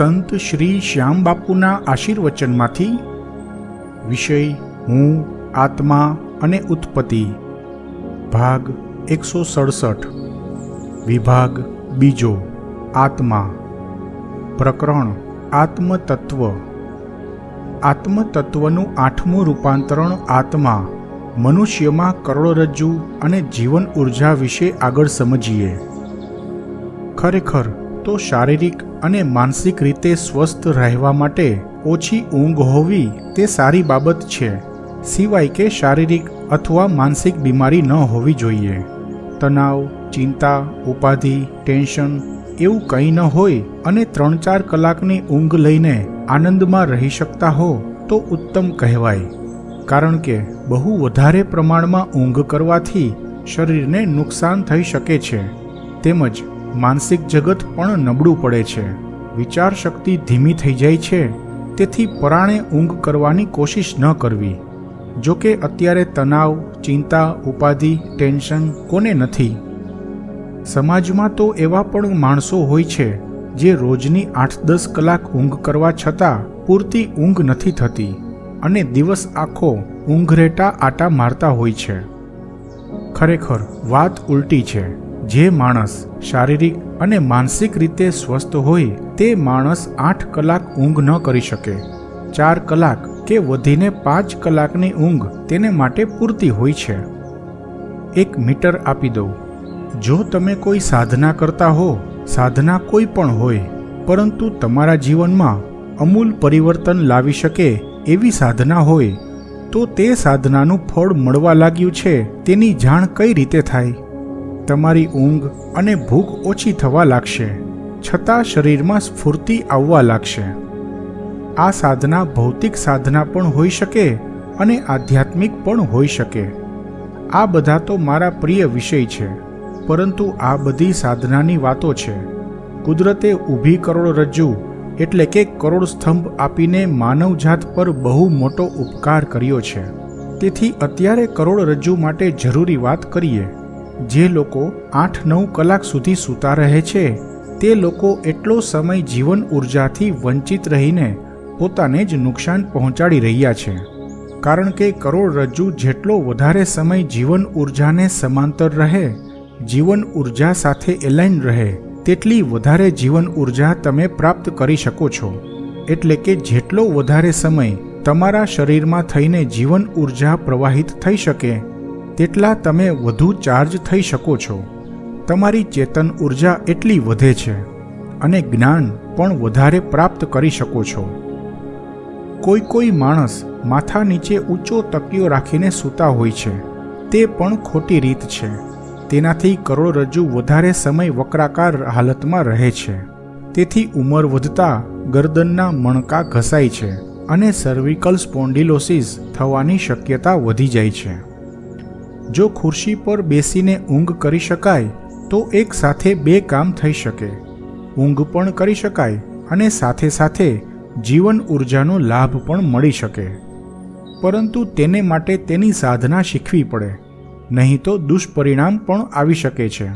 સંત શ્રી શ્યામબાપુના આશીર્વચનમાંથી વિષય હું, આત્મા અને ઉત્પત્તિ, ભાગ એકસો સડસઠ, વિભાગ બીજો, આત્મા, પ્રકરણ, આત્મતત્વ, આત્મતત્વનું આઠમું રૂપાંતરણ આત્મા, મનુષ્યમાં કરોડરજ્જુ અને જીવન ઊર્જા વિશે આગળ સમજીએ. ખરેખર તો શારીરિક અને માનસિક રીતે સ્વસ્થ રહેવા માટે ઓછી ઊંઘ હોવી તે સારી બાબત છે, સિવાય કે શારીરિક અથવા માનસિક બીમારી ન હોવી જોઈએ. તણાવ, ચિંતા, ઉપાધિ, ટેન્શન એવું કંઈ ન હોય અને ત્રણ ચાર કલાકની ઊંઘ લઈને આનંદમાં રહી શકતા હો તો ઉત્તમ કહેવાય. કારણ કે બહુ વધારે પ્રમાણમાં ઊંઘ કરવાથી શરીરને નુકસાન થઈ શકે છે. તેમજ માનસિક જગત પણ નબળું પડે છે. વિચાર શક્તિ ધીમી થઈ જાય છે. તેથી પરાણે ઊંઘ કરવાની કોશિશ ન કરવી. જો કે અત્યારે તણાવ, ચિંતા, ઉપાધિ, ટેન્શન કોને નથી. સમાજમાં તો એવા પણ માણસો હોય છે જે રોજની આઠ દસ કલાક ઊંઘ કરવા છતાં પૂરતી ઊંઘ નથી થતી અને દિવસ આખો ઊંઘરેટા આટા મારતા હોય છે. ખરેખર વાત ઉલટી છે. જે માણસ શારીરિક અને માનસિક રીતે સ્વસ્થ હોય, તે માણસ આઠ કલાક ઊંઘ ન કરી શકે. ચાર કલાક કે વધીને પાંચ કલાકની ઊંઘ તેને માટે પૂરતી હોય છે. એક મીટર આપી દઉં. જો તમે કોઈ સાધના કરતા હો, સાધના કોઈ પણ હોય, પરંતુ તમારા જીવનમાં અમૂલ પરિવર્તન લાવી શકે એવી સાધના હોય, તો તે સાધનાનું ફળ મળવા લાગ્યું છે, તેની જાણ કઈ રીતે થાય? તમારી ઊંઘ અને ભૂખ ઓછી થવા લાગશે. છતાં શરીરમાં સ્ફૂર્તિ આવવા લાગશે. આ સાધના ભૌતિક સાધના પણ હોઈ શકે અને આધ્યાત્મિક પણ હોઈ શકે. આ બધા તો મારા પ્રિય વિષય છે, પરંતુ આ બધી સાધનાની વાતો છે. કુદરતે ઊભી કરોડરજ્જુ એટલે કે કરોડ સ્તંભ આપીને માનવજાત પર બહુ મોટો ઉપકાર કર્યો છે. તેથી અત્યારે કરોડરજ્જુ માટે જરૂરી વાત કરીએ. જે લોકો આઠ નવ કલાક સુધી સૂતા રહે છે, તે લોકો એટલો સમય જીવન ઉર્જાથી વંચિત રહીને પોતાને જ નુકસાન પહોંચાડી રહ્યા છે. કારણ કે કરોડરજ્જુ જેટલો વધારે સમય જીવન ઉર્જાને સમાંતર રહે, જીવન ઊર્જા સાથે એલાઇન રહે, તેટલી વધારે જીવન ઊર્જા તમે પ્રાપ્ત કરી શકો છો. એટલે કે જેટલો વધારે સમય તમારા શરીરમાં થઈને જીવન ઊર્જા પ્રવાહિત થઈ શકે તેટલા તમે વધુ ચાર્જ થઈ શકો છો. તમારી ચેતન ઊર્જા એટલી વધે છે અને જ્ઞાન પણ વધારે પ્રાપ્ત કરી શકો છો. કોઈ કોઈ માણસ માથા નીચે ઊંચો તકિયો રાખીને સૂતા હોય છે. તે પણ ખોટી રીત છે. તેનાથી કરોડરજ્જુ વધારે સમય વક્રાકાર હાલતમાં રહે છે. તેથી ઉંમર વધતા ગરદનના મણકા ઘસાય છે અને સર્વિકલ સ્પોન્ડિલોસિસ થવાની શક્યતા વધી જાય છે. જો ખુરશી પર બેસીને ઊંઘ કરી શકાય, તો એક સાથે બે કામ થઈ શકે. ઊંઘ પણ કરી શકાય અને સાથે સાથે જીવન ઉર્જાનો લાભ પણ મળી શકે. પરંતુ તેને માટે તેની સાધના શીખવી પડે, નહીં તો દુષ્પરિણામ પણ આવી શકે છે.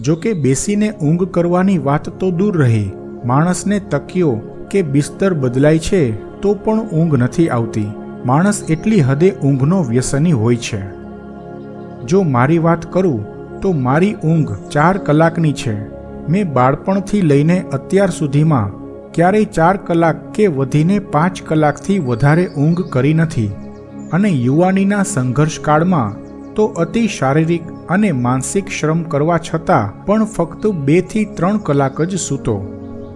જો કે બેસીને ઊંઘ કરવાની વાત તો દૂર રહી, માણસને તકિયો કે બિસ્તર બદલાય છે તો પણ ઊંઘ નથી આવતી. માણસ એટલી હદે ઊંઘનો વ્યસની હોય છે. જો મારી વાત કરું, તો મારી ઊંઘ ચાર કલાકની છે. મેં બાળપણથી લઈને અત્યાર સુધીમાં ક્યારેય ચાર કલાક કે વધીને પાંચ કલાકથી વધારે ઊંઘ કરી નથી. અને યુવાનીના સંઘર્ષકાળમાં તો અતિ શારીરિક અને માનસિક શ્રમ કરવા છતાં પણ ફક્ત બેથી ત્રણ કલાક જ સૂતો.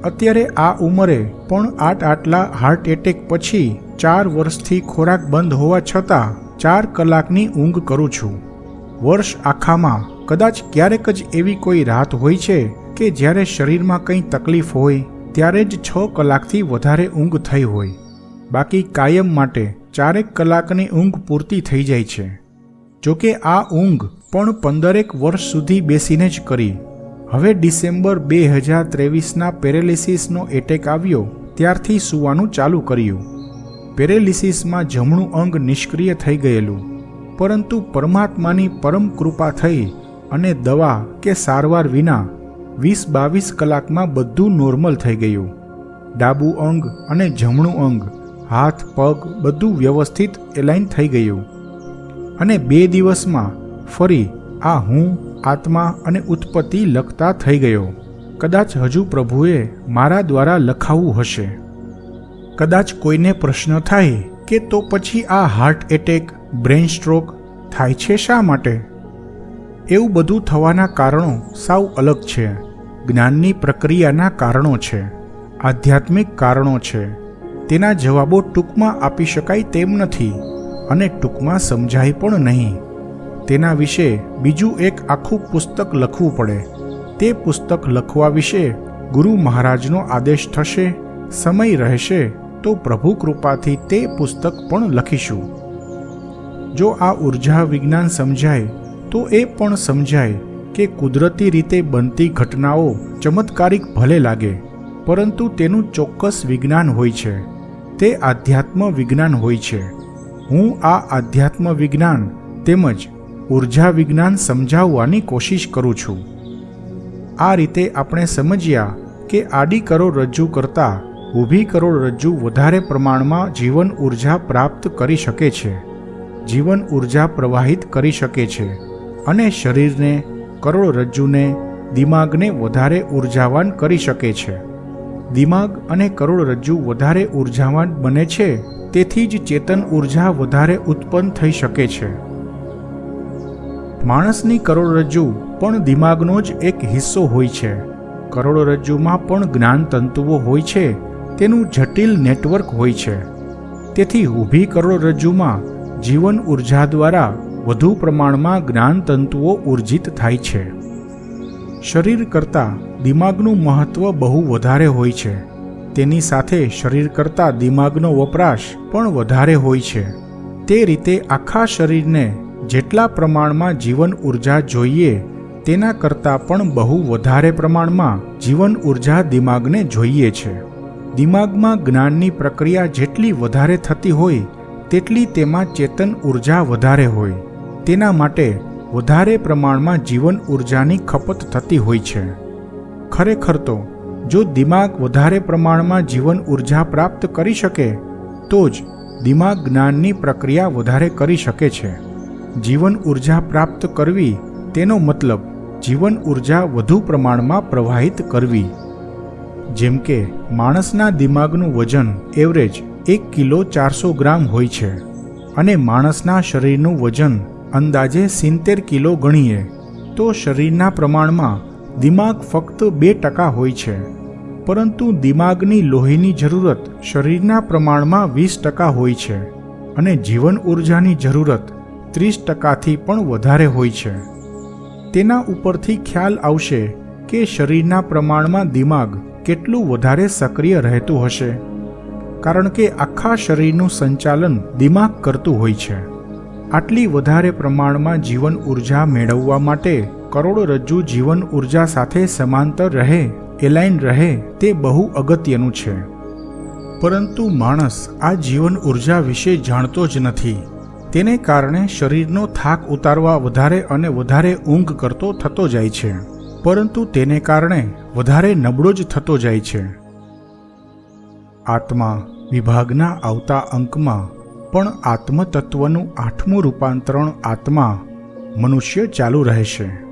અત્યારે આ ઉંમરે પણ આટ આટલા હાર્ટ એટેક પછી ચાર વર્ષથી ખોરાક બંધ હોવા છતાં ચાર કલાકની ઊંઘ કરું છું. વર્ષ આખામાં કદાચ ક્યારેક જ એવી કોઈ રાત હોય છે કે જ્યારે શરીરમાં કંઈ તકલીફ હોય, ત્યારે જ છ કલાકથી વધારે ઊંઘ થઈ હોય. બાકી કાયમ માટે ચારેક કલાકની ઊંઘ પૂરતી થઈ જાય છે. જોકે આ ઊંઘ પણ પંદરેક વર્ષ સુધી બેસીને જ કરી. હવે ડિસેમ્બર બે હજાર ત્રેવીસના પેરેલિસિસનો એટેક આવ્યો, ત્યારથી સૂવાનું ચાલુ કર્યું. પેરેલિસિસમાં જમણું અંગ નિષ્ક્રિય થઈ ગયેલું. પરંતુ પરમાત્માની પરમ કૃપા થઈ અને દવા કે સારવાર વિના વીસ બાવીસ કલાકમાં બધું નોર્મલ થઈ ગયું. ડાબું અંગ અને જમણું અંગ, હાથ, પગ બધું વ્યવસ્થિત એલાઇન થઈ ગયું. અને બે દિવસમાં ફરી આ હું, આત્મા અને ઉત્પત્તિ લખતા થઈ ગયો. કદાચ હજુ પ્રભુએ મારા દ્વારા લખાવું હશે. કદાચ કોઈને પ્રશ્ન થાય કે તો પછી આ હાર્ટ એટેક બ્રેન સ્ટ્રોક થાય છે શા માટે? એવું બધું થવાના કારણો સાવ અલગ છે. જ્ઞાનની પ્રક્રિયાના કારણો છે. આધ્યાત્મિક કારણો છે. તેના જવાબો ટૂંકમાં આપી શકાય તેમ નથી અને ટૂંકમાં સમજાય પણ નહીં. તેના વિશે બીજું એક આખું પુસ્તક લખવું પડે. તે પુસ્તક લખવા વિશે ગુરુ મહારાજનો આદેશ થશે, સમય રહેશે તો પ્રભુ કૃપાથી તે પુસ્તક પણ લખીશું. જો આ ઊર્જા વિજ્ઞાન સમજાય, તો એ પણ સમજાય કે કુદરતી રીતે બનતી ઘટનાઓ ચમત્કારિક ભલે લાગે, પરંતુ તેનું ચોક્કસ વિજ્ઞાન હોય છે. તે આધ્યાત્મ વિજ્ઞાન હોય છે. હું આ આધ્યાત્મ વિજ્ઞાન તેમજ ઊર્જા વિજ્ઞાન સમજાવવાની કોશિશ કરું છું. આ રીતે આપણે સમજ્યા કે આડી કરોડરજ્જુ કરતાં ઊભી કરોડરજ્જુ વધારે પ્રમાણમાં જીવન ઊર્જા પ્રાપ્ત કરી શકે છે. જીવન ઊર્જા પ્રવાહિત કરી શકે છે અને શરીરને કરોડરજ્જુને દિમાગને વધારે ઉર્જાવાન કરી શકે છે. દિમાગ અને કરોડરજ્જુ વધારે ઉર્જાવાન બને છે, તેથી જ ચેતન ઊર્જા વધારે ઉત્પન્ન થઈ શકે છે. માણસની કરોડરજ્જુ પણ દિમાગનો જ એક હિસ્સો હોય છે. કરોડરજ્જુમાં પણ જ્ઞાન તંતુઓ હોય છે, તેનું જટિલ નેટવર્ક હોય છે. તેથી ઊભી કરોડરજ્જુમાં જીવન ઊર્જા દ્વારા વધુ પ્રમાણમાં જ્ઞાન તંતુઓ ઉર્જિત થાય છે. શરીર કરતાં દિમાગનું મહત્ત્વ બહુ વધારે હોય છે. તેની સાથે શરીર કરતાં દિમાગનો વપરાશ પણ વધારે હોય છે. તે રીતે આખા શરીરને જેટલા પ્રમાણમાં જીવન ઊર્જા જોઈએ, તેના કરતાં પણ બહુ વધારે પ્રમાણમાં જીવન ઊર્જા દિમાગને જોઈએ છે. દિમાગમાં જ્ઞાનની પ્રક્રિયા જેટલી વધારે થતી હોય તેટલી તેમાં ચેતન ઊર્જા વધારે હોય. તેના માટે વધારે પ્રમાણમાં જીવન ઉર્જાની ખપત થતી હોય છે. ખરેખર તો, જો દિમાગ વધારે પ્રમાણમાં જીવન ઊર્જા પ્રાપ્ત કરી શકે, તો જ દિમાગ જ્ઞાનની પ્રક્રિયા વધારે કરી શકે છે. જીવન ઊર્જા પ્રાપ્ત કરવી, તેનો મતલબ જીવન ઊર્જા વધુ પ્રમાણમાં પ્રવાહિત કરવી. જેમ કે, માણસના દિમાગનું વજન એવરેજ એક કિલો ચારસો ગ્રામ હોય છે અને માણસના શરીરનું વજન અંદાજે સિત્તેર કિલો ગણીએ, તો શરીરના પ્રમાણમાં દિમાગ ફક્ત બે ટકા હોય છે. પરંતુ દિમાગની લોહીની જરૂરત શરીરના પ્રમાણમાં વીસ ટકા હોય છે અને જીવન ઉર્જાની જરૂરત ત્રીસ ટકાથી પણ વધારે હોય છે. તેના ઉપરથી ખ્યાલ આવશે કે શરીરના પ્રમાણમાં દિમાગ કેટલું વધારે સક્રિય રહેતું હશે. કારણ કે આખા શરીરનું સંચાલન દિમાગ કરતું હોય છે. આટલી વધારે પ્રમાણમાં જીવન ઊર્જા મેળવવા માટે કરોડરજ્જુ જીવન ઊર્જા સાથે સમાંતર રહે, એલાઇન રહે તે બહુ અગત્યનું છે. પરંતુ માણસ આ જીવન ઊર્જા વિશે જાણતો જ નથી. તેને કારણે શરીરનો થાક ઉતારવા વધારે અને વધારે ઊંઘ કરતો થતો જાય છે. પરંતુ તેને કારણે વધારે નબળો જ થતો જાય છે. આત્મા વિભાગના આવતા અંકમાં પણ આત્મતત્વનું આઠમું રૂપાંતરણ આત્મા મનુષ્ય ચાલુ રહેશે.